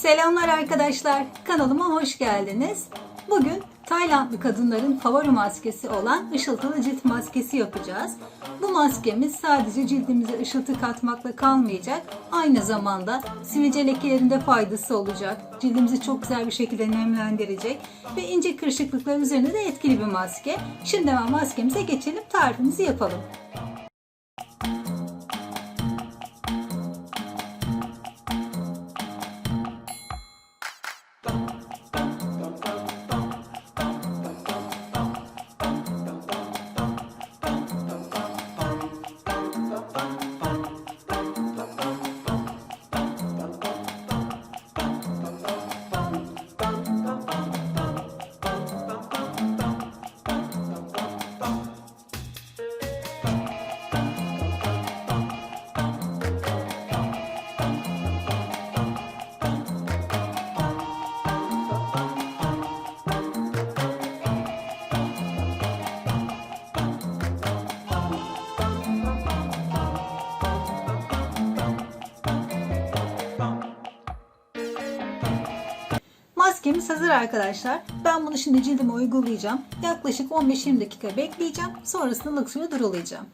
Selamlar arkadaşlar. Kanalıma hoş geldiniz. Bugün Taylandlı kadınların favori maskesi olan ışıltılı cilt maskesi yapacağız. Bu maskemiz sadece cildimize ışıltı katmakla kalmayacak. Aynı zamanda sivilce lekelerinde faydası olacak. Cildimizi çok güzel bir şekilde nemlendirecek ve ince kırışıklıklar üzerinde de etkili bir maske. Şimdi hemen maskemize geçelim tarifimizi yapalım. Maskemiz hazır arkadaşlar. Ben bunu şimdi cildime uygulayacağım. Yaklaşık 15-20 dakika bekleyeceğim. Sonrasında suyu durulayacağım.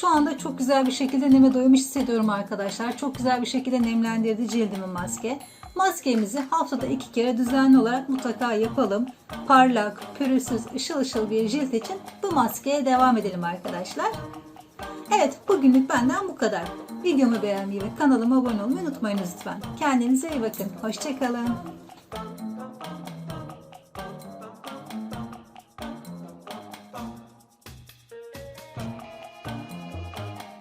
Şu anda çok güzel bir şekilde neme doymuş hissediyorum arkadaşlar. Çok güzel bir şekilde nemlendirdi cildimi maske. Maskemizi haftada iki kere düzenli olarak mutlaka yapalım. Parlak, pürüzsüz, ışıl ışıl bir cilt için bu maskeye devam edelim arkadaşlar. Evet bugünlük benden bu kadar. Videomu beğenmeyi ve kanalıma abone olmayı unutmayın lütfen. Kendinize iyi bakın. Hoşçakalın.